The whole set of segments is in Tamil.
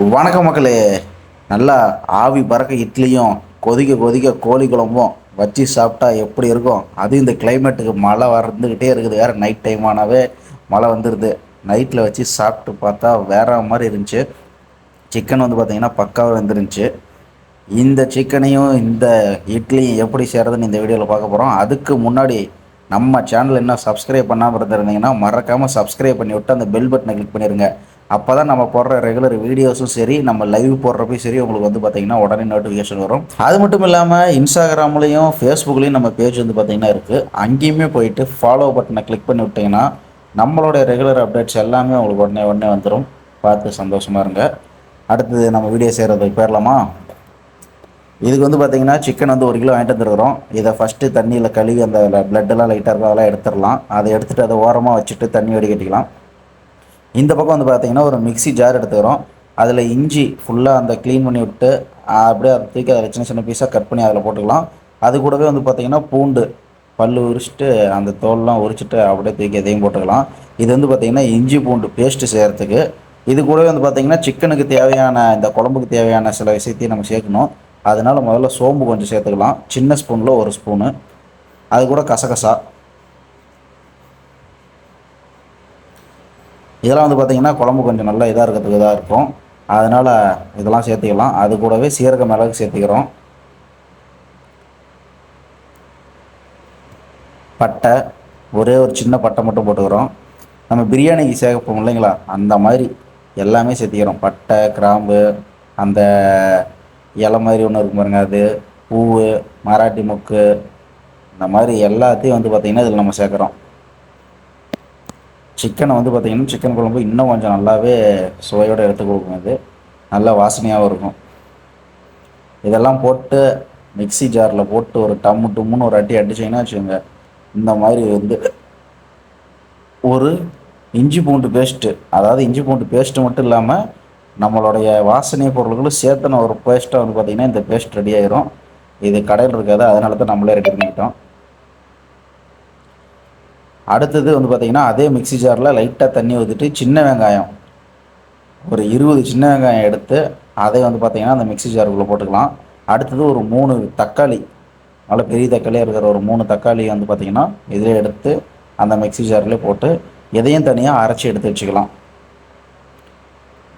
வணக்க மக்களே. நல்லா ஆவி பறக்க இட்லியும் கொதிக்க கொதிக்க கோழி குழம்பும் வச்சு சாப்பிட்டா எப்படி இருக்கும்? அது இந்த கிளைமேட்டுக்கு மழை வந்துக்கிட்டே இருக்குது. வேறு நைட் டைம் ஆனாவே மழை வந்துடுது நைட்டில் வச்சு சாப்பிட்டு பார்த்தா வேற மாதிரி இருந்துச்சு. சிக்கன் வந்து பார்த்திங்கன்னா பக்காவாக வந்துருந்துச்சு. இந்த சிக்கனையும் இந்த இட்லியும் எப்படி செய்கிறதுன்னு இந்த வீடியோவில் பார்க்க போகிறோம் அதுக்கு முன்னாடி நம்ம சேனல் என்ன சப்ஸ்கிரைப் பண்ணாமல் இருந்திருந்தீங்கன்னா மறக்காமல் சப்ஸ்கிரைப் பண்ணி விட்டு அந்த பெல் பட்டனை கிளிக் பண்ணிடுங்க அப்போ தான் நம்ம போடுற ரெகுலர் வீடியோஸும் சரி நம்ம லைவ் போடுறப்பையும் சரி உங்களுக்கு வந்து பார்த்திங்கன்னா உடனே நோட்டிஃபிகேஷன் வரும். அது மட்டும் இல்லாமல் இன்ஸ்டாகிராம்லேயும் ஃபேஸ்புக்லேயும் நம்ம பேஜ் வந்து பார்த்திங்கன்னா இருக்குது அங்கேயுமே போயிட்டு ஃபாலோ பட்டனை கிளிக் பண்ணி விட்டிங்கன்னா நம்மளுடைய ரெகுலர் அப்டேட்ஸ் எல்லாமே உங்களுக்கு உடனே உடனே வந்துடும் பார்த்து சந்தோஷமாக இருங்க. அடுத்தது நம்ம வீடியோ செய்கிறதுக்கு போயிடலாமா இதுக்கு வந்து பார்த்திங்கன்னா சிக்கன் வந்து ஒரு கிலோ வாங்கிட்டு வந்துருக்குறோம். இதை ஃபஸ்ட்டு தண்ணியில் கழுவி அந்த பிளட்டெல்லாம் லைட்டாக இருக்கும் அதெல்லாம் எடுத்துடலாம். அதை எடுத்துகிட்டு அதை ஓரமாக வச்சுட்டு தண்ணி வடிகட்டிக்கலாம். இந்த பக்கம் வந்து பார்த்தீங்கன்னா ஒரு மிக்சி ஜார் எடுத்துக்கிறோம். அதில் இஞ்சி ஃபுல்லாக அந்த க்ளீன் பண்ணி விட்டு அப்படியே அதை தூக்கி அதில் சின்ன சின்ன பீஸாக கட் பண்ணி அதில் போட்டுக்கலாம். அது கூடவே வந்து பார்த்திங்கன்னா பூண்டு பல் உரிச்சிட்டு அந்த தோல்லாம் உரிச்சிட்டு அப்படியே தூக்கி எதையும் போட்டுக்கலாம். இது வந்து பார்த்திங்கன்னா இஞ்சி பூண்டு பேஸ்ட்டு செய்கிறதுக்கு இது கூடவே வந்து பார்த்திங்கன்னா சிக்கனுக்கு தேவையான இந்த குழம்புக்கு தேவையான சில விஷயத்தையும் நம்ம சேர்க்கணும். அதனால் முதல்ல சோம்பு கொஞ்சம் சேர்த்துக்கலாம். சின்ன ஸ்பூனில் ஒரு ஸ்பூனு அது கூட கசகசா. இதெல்லாம் வந்து பார்த்திங்கன்னா குழம்பு கொஞ்சம் நல்லா இதாக இருக்கிறதுக்கு இதாக இருக்கும். அதனால் இதெல்லாம் சேர்த்துக்கலாம். அது கூடவே சீரக மிளகு சேர்த்துக்கிறோம். பட்டை ஒரே ஒரு சின்ன பட்டை மட்டும் போட்டுக்கிறோம். நம்ம பிரியாணிக்கு சேர்க்கப்போம் இல்லைங்களா? அந்த மாதிரி எல்லாமே சேர்த்திக்கிறோம். பட்டை கிராம்பு அந்த இலை மாதிரி ஒன்று இருக்கும் பாருங்க அது பூவு மராட்டி மொக்கு இந்த மாதிரி எல்லாத்தையும் வந்து பார்த்திங்கன்னா இதில் நம்ம சேர்க்குறோம். சிக்கனை வந்து பார்த்திங்கன்னா சிக்கன் குழம்பு இன்னும் கொஞ்சம் நல்லாவே சுவையோடு எடுத்து கொடுக்கும் இது. நல்ல வாசனையாகவும் இருக்கும். இதெல்லாம் போட்டு மிக்சி ஜாரில் போட்டு ஒரு டம்மு டும்முன்னு ஒரு அட்டி அடிச்சிங்கன்னா வச்சுக்கோங்க இந்த மாதிரி வந்து ஒரு இஞ்சி பூண்டு பேஸ்ட்டு அதாவது இஞ்சி பூண்டு பேஸ்ட்டு மட்டும் இல்லாமல் நம்மளுடைய வாசனை பொருள்களும் சேர்த்துன ஒரு பேஸ்ட்டாக வந்து பார்த்திங்கன்னா இந்த பேஸ்ட் ரெடி ஆயிரும். இது கடையில் இருக்காது அதனால தான் நம்மளே ரெடி பண்ணிக்கிட்டோம். அடுத்தது வந்து பார்த்திங்கன்னா அதே மிக்சி ஜாரில் லைட்டாக தண்ணி ஊற்றிட்டு சின்ன வெங்காயம். ஒரு இருபது சின்ன வெங்காயம் எடுத்து அதை வந்து பார்த்திங்கன்னா அந்த மிக்சி ஜாருக்குள்ளே போட்டுக்கலாம். அடுத்தது ஒரு மூணு தக்காளி. நல்ல பெரிய தக்காளியாக இருக்கிற ஒரு மூணு தக்காளி வந்து பார்த்திங்கன்னா இதில் எடுத்து அந்த மிக்சி ஜாரில் போட்டு எதையும் தனியாக அரைச்சி எடுத்து வச்சுக்கலாம்.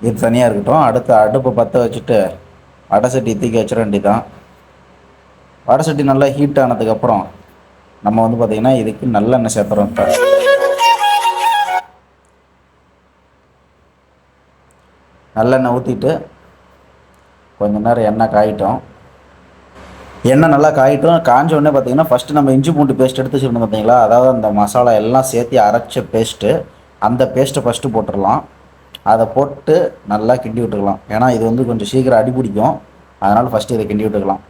இது தனியாக இருக்கட்டும். அடுத்து அடுப்பை பற்ற வச்சுட்டு வடை சட்டி தூக்கி வச்சிட வேண்டியதான் வடை சட்டி நல்லா ஹீட் ஆனதுக்கப்புறம் நம்ம வந்து பார்த்திங்கன்னா இதுக்கு நல்லெண்ணெய் சேர்த்துறோம் இப்போ. நல்லெண்ணெய் ஊற்றிட்டு கொஞ்ச நேரம் எண்ணெய் காயிட்டோம். எண்ணெய் நல்லா காயிட்டும். காஞ்ச உடனே பார்த்தீங்கன்னா ஃபஸ்ட்டு நம்ம இஞ்சி பூண்டு பேஸ்ட் எடுத்து வச்சுருந்தோம் பார்த்தீங்களா அதாவது அந்த மசாலா எல்லாம் சேர்த்து அரைச்ச பேஸ்ட்டு அந்த பேஸ்ட்டை ஃபஸ்ட்டு போட்டுடலாம். அதை போட்டு நல்லா கிண்டி விட்டுக்கலாம். ஏன்னா இது வந்து கொஞ்சம் சீக்கிரம் அடி பிடிக்கும் அதனால் ஃபஸ்ட்டு இதை கிண்டி விட்டுக்கலாம்.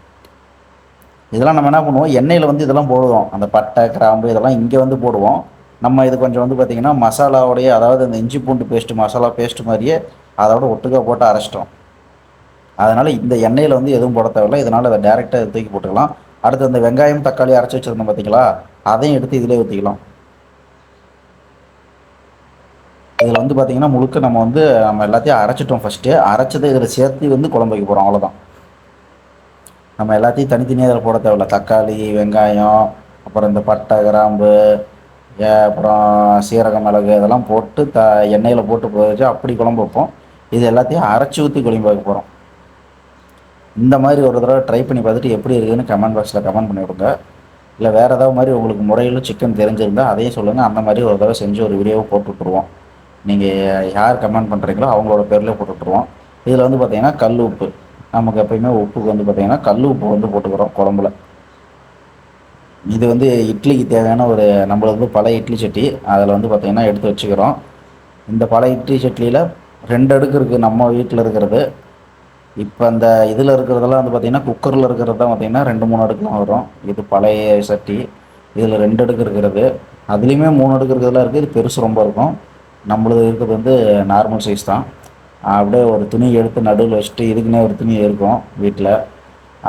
இதெல்லாம் நம்ம என்ன பண்ணுவோம்? எண்ணெயில் வந்து இதெல்லாம் போடுவோம். அந்த பட்டை கிராம்பு இதெல்லாம் இங்கே வந்து போடுவோம். நம்ம இது கொஞ்சம் வந்து பார்த்திங்கன்னா மசாலாவுடைய அதாவது அந்த இஞ்சி பூண்டு பேஸ்ட்டு மசாலா பேஸ்ட்டு மாதிரியே அதோட ஒட்டுக்கா போட்டு அரைச்சிட்டோம். அதனால் இந்த எண்ணெயில் வந்து எதுவும் போட தேவையில்லை. இதனால் அதை டேரெக்டாக தூக்கி போட்டுக்கலாம். அடுத்து அந்த வெங்காயம் தக்காளி அரைச்சி வச்சுருந்தோம் பார்த்தீங்களா அதையும் எடுத்து இதிலே ஊற்றிக்கலாம் இதில் வந்து பார்த்திங்கன்னா முழுக்க நம்ம வந்து நம்ம எல்லாத்தையும் அரைச்சிட்டோம் ஃபஸ்ட்டு அரைச்சதை இதில் சேர்த்து வந்து குழம்பு வைக்க போகிறோம் அவ்வளோதான் நம்ம எல்லாத்தையும் தனித்தனியாக இதில் போட தேவையில்ல. தக்காளி வெங்காயம் அப்புறம் இந்த பட்டை கிராம்பு அப்புறம் சீரக மிளகு இதெல்லாம் போட்டு த எண்ணெயில் போட்டு வச்சு அப்படி குழம்பு வைப்போம். இது எல்லாத்தையும் அரைச்சி ஊற்றி குழம்பு வைக்க போகிறோம் இந்த மாதிரி ஒரு தடவை ட்ரை பண்ணி பார்த்துட்டு எப்படி இருக்குதுன்னு கமெண்ட் பாக்ஸில் கமெண்ட் பண்ணி விடுங்க. இல்லை வேறு ஏதாவது மாதிரி உங்களுக்கு முறையில் சிக்கன் தெரிஞ்சிருந்தால் அதையும் சொல்லுங்கள் அந்த மாதிரி ஒரு தடவை செஞ்சு ஒரு வீடியோவை போட்டு விட்ருவோம் நீங்கள் யார் கமெண்ட் பண்ணுறீங்களோ அவங்களோட பேர்லேயே போட்டுட்ருவோம் இதில் வந்து பார்த்திங்கன்னா கல் உப்பு. நமக்கு எப்பயுமே உப்புக்கு வந்து பார்த்திங்கன்னா கல் உப்பு வந்து போட்டுக்கிறோம் குழம்புல. இது வந்து இட்லிக்கு தேவையான ஒரு நம்மளுக்கு வந்து பழைய இட்லி சட்டி. அதில் வந்து பார்த்திங்கன்னா எடுத்து வச்சுக்கிறோம். இந்த பழைய இட்லி சட்டியில் ரெண்டு அடுக்கு இருக்குது நம்ம வீட்டில் இருக்கிறது. இப்போ அந்த இதில் இருக்கிறதெல்லாம் வந்து பார்த்திங்கன்னா குக்கரில் இருக்கிறது தான் பார்த்திங்கன்னா ரெண்டு மூணு அடுக்குலாம் வரும். இது பழைய சட்டி. இதில் ரெண்டு அடுக்கு இருக்கிறது. அதுலேயுமே மூணு அடுக்கு இருக்கிறதுலாம் இருக்குது இது பெருசு ரொம்ப இருக்கும். நம்மளது இருக்கிறது வந்து நார்மல் சைஸ் தான். அப்படியே ஒரு துணி எடுத்து நடுவில் வச்சுட்டு இதுக்குன்னே ஒரு துணி இருக்கும் வீட்டில்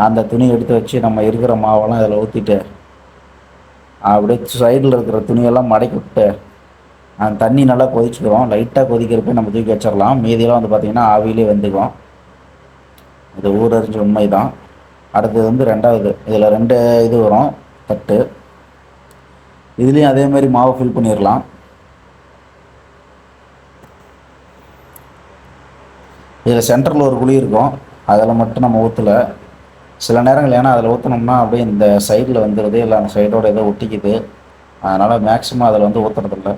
அந்த துணி எடுத்து வச்சு நம்ம இருக்கிற மாவெல்லாம் அதில் ஊற்றிட்டு அப்படியே சைடில் இருக்கிற துணியெல்லாம் மடக்கி விட்டு அந்த தண்ணி நல்லா கொதிச்சுக்கிறோம் லைட்டாக கொதிக்கிறப்ப நம்ம தூக்கி வச்சிடலாம். மீதியெல்லாம் வந்து பார்த்திங்கன்னா ஆவிலே வந்துக்கும். இது ஊரறிஞ்ச உண்மை தான் அடுத்தது வந்து ரெண்டாவது. இதில் ரெண்டு இது வரும். தட்டு. இதுலேயும் அதே மாதிரி மாவு ஃபில் பண்ணிடலாம் இதில் சென்டரில் ஒரு குழி இருக்கும். அதில் மட்டும் நம்ம ஊற்றலை சில நேரங்கள் ஏன்னா அதில் ஊற்றினோம்னா அப்படியே இந்த சைடில் வந்துடுது. இல்லை அந்த சைடோட ஏதோ ஒட்டிக்குது. அதனால் மேக்ஸிமம் அதில் வந்து ஊற்றுறதில்ல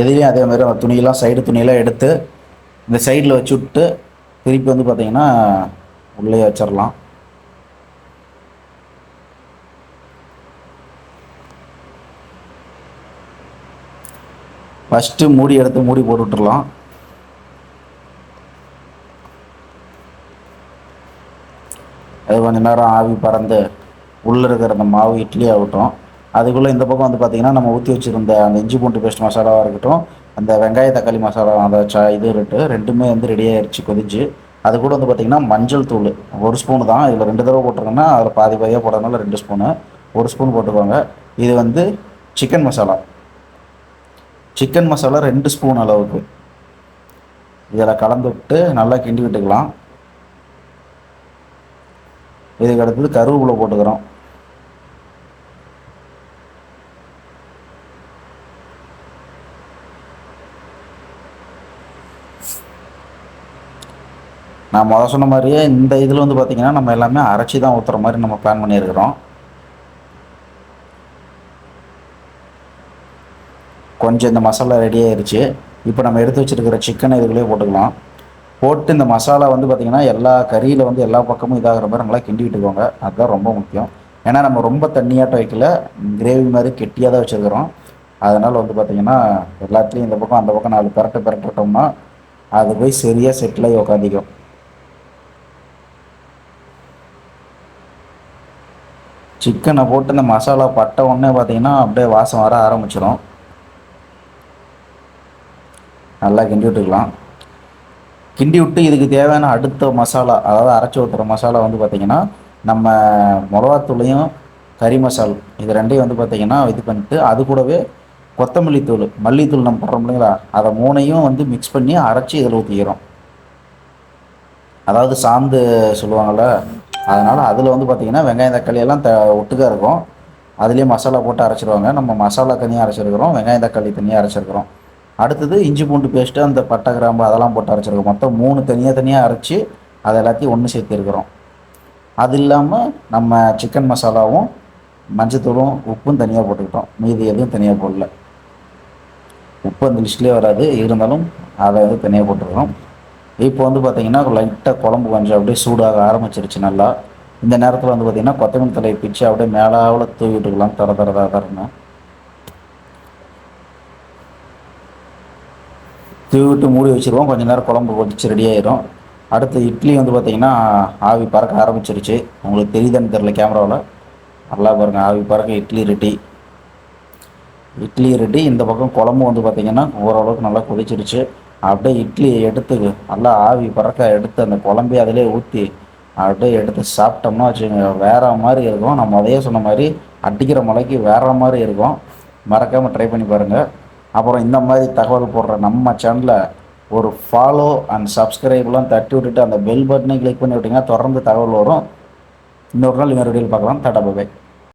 எதிலையும் அதே மாதிரி அந்த துணியெல்லாம் சைடு துணியெல்லாம் எடுத்து இந்த சைடில் வச்சு விட்டு திருப்பி வந்து பார்த்திங்கன்னா உள்ளே வச்சிடலாம் ஃபஸ்ட்டு மூடி எடுத்து மூடி போட்டு விட்டுடலாம் அது கொஞ்சம் நேரம் ஆவி பறந்து உள்ளே இருக்கிற அந்த மாவு இட்லி ஆகட்டும். அதுக்குள்ளே இந்த பக்கம் வந்து பார்த்திங்கன்னா நம்ம ஊற்றி வச்சுருந்த அந்த இஞ்சி பூண்டு பேஸ்ட் மசாலாவாக இருக்கட்டும் அந்த வெங்காய தக்காளி மசாலா அந்த ச இது இருக்கு ரெண்டுமே வந்து ரெடி ஆயிடுச்சு கொதிச்சு அது கூட வந்து பார்த்திங்கன்னா மஞ்சள் தூள் ஒரு ஸ்பூனு தான். இதில் ரெண்டு தடவை போட்டிருக்கோன்னா அதில் பாதி பாதியாக போடுறதுனால ரெண்டு ஸ்பூனு ஒரு ஸ்பூன் போட்டுக்கோங்க. இது வந்து சிக்கன் மசாலா. சிக்கன் மசாலா ரெண்டு ஸ்பூன் அளவுக்கு. இதில் கலந்து விட்டு நல்லா கிண்டி விட்டுக்கலாம். இதுக்கு அடுத்தது கருவேப்பிலை போட்டுக்கிறோம். நான் முதல் சொன்ன மாதிரியே இந்த இதில் வந்து பார்த்திங்கன்னா நம்ம எல்லாமே அரைச்சி தான் ஊற்றுற மாதிரி நம்ம பிளான் பண்ணியிருக்கிறோம். கொஞ்சம் இந்த மசாலா ரெடி ஆயிடுச்சு இப்போ நம்ம எடுத்து வச்சுருக்கிற சிக்கனை இதுக்குள்ளேயே போட்டுக்கலாம். போட்டு இந்த மசாலா வந்து பார்த்திங்கன்னா எல்லா கறியில் வந்து எல்லா பக்கமும் இதாகிற மாதிரி நல்லா கிண்டி விட்டுக்கோங்க. அதுதான் ரொம்ப முக்கியம். ஏன்னா நம்ம ரொம்ப தண்ணியாட்டம் வைக்கல. கிரேவி மாதிரி கெட்டியாக தான் வச்சுருக்கிறோம். அதனால் வந்து பார்த்திங்கன்னா எல்லாத்துலேயும் இந்த பக்கம் அந்த பக்கம் நாலு பெரட்டு பெரட்டுட்டோம்னா அது போய் சரியாக செட்டில் ஆகி உக்காந்திக்கும். சிக்கனை போட்டு இந்த மசாலா பட்ட உடனே பார்த்தீங்கன்னா அப்படியே வாசம் வர ஆரம்பிச்சிடும் நல்லா கிண்டி விட்டுக்கலாம். கிண்டி விட்டு இதுக்கு தேவையான அடுத்த மசாலா அதாவது அரைச்சி ஊற்றுற மசாலா வந்து பார்த்திங்கன்னா நம்ம மிளகாத்தூளையும் கறி மசால் இது ரெண்டையும் வந்து பார்த்திங்கன்னா இது பண்ணிட்டு அது கூடவே கொத்தமல்லி தூள் மல்லித்தூள் நம்ம போடுறோம் இல்லைங்களா அதை மூணையும் வந்து மிக்ஸ் பண்ணி அரைச்சி இதில் ஊற்றிக்கிறோம் அதாவது சாந்து சொல்லுவாங்கள்ல அதனால் அதில் வந்து பார்த்திங்கன்னா வெங்காயம் தக்காளி எல்லாம் த ஒட்டுக்காக இருக்கும். அதுலேயே மசாலா போட்டு அரைச்சிருவாங்க. நம்ம மசாலா தனியாக அரைச்சிருக்கிறோம் வெங்காயம் தக்காளி தனியாக அரைச்சிருக்கிறோம். அடுத்தது இஞ்சி பூண்டு பேஸ்ட்டு அந்த பட்டை கிராம்பு அதெல்லாம் போட்டு அரைச்சிருக்கோம். மொத்தம் மூணு தனியாக தனியாக அரைச்சி அதை எல்லாத்தையும் ஒன்று சேர்த்துருக்குறோம் அது இல்லாமல் நம்ம சிக்கன் மசாலாவும் மஞ்சத்தூளும் உப்பும் தனியாக போட்டுக்கிட்டோம். மீதி எதுவும் தனியாக போடல. உப்பு அந்த லிஸ்ட்லேயே வராது. இருந்தாலும் அதை வந்து தனியாக போட்டுருக்கோம் இப்போ வந்து பார்த்திங்கன்னா லைட்டாக குழம்பு கொஞ்சம் அப்படியே சூடாக ஆரம்பிச்சிருச்சு நல்லா. இந்த நேரத்தில் வந்து பார்த்திங்கன்னா கொத்தமல்லி தலையை பிச்சு அப்படியே மேலாவில் தூவி விட்டுக்கலாம். தர தரதாக தரணும் தூவி விட்டு மூடி வச்சுருவோம். கொஞ்சம் நேரம் குழம்பு கொதிச்சு ரெடி ஆயிரும். அடுத்து இட்லி வந்து பார்த்திங்கன்னா ஆவி பறக்க ஆரம்பிச்சிருச்சு. உங்களுக்கு தெரியுதுன்னு தெரில கேமராவில் நல்லா பாருங்கள் ஆவி பறக்க இட்லி ரெட்டி இட்லி ரெட்டி இந்த பக்கம் குழம்பு வந்து பார்த்திங்கன்னா ஓரளவுக்கு நல்லா கொதிச்சிருச்சு. அப்படியே இட்லியை எடுத்து நல்லா ஆவி பறக்க எடுத்து அந்த குழம்பே அதிலே ஊற்றி அப்படியே எடுத்து சாப்பிட்டோம்னா வச்சுக்கோங்க வேற மாதிரி இருக்கும். நம்ம அதையே சொன்ன மாதிரி அடிக்கிற மலைக்கு வேற மாதிரி இருக்கும். மறக்காமல் ட்ரை பண்ணி பாருங்கள் அப்புறம் இந்த மாதிரி தகவல் போடுற நம்ம சேனலில் ஒரு ஃபாலோ அண்ட் சப்ஸ்கிரைப்லாம் தட்டி விட்டுட்டு அந்த பெல் பட்டனை கிளிக் பண்ணி விட்டிங்கன்னா தொடர்ந்து தகவல் வரும். இன்னொரு நாள் இன்னொரு பார்க்கலாம். டாடா பாய்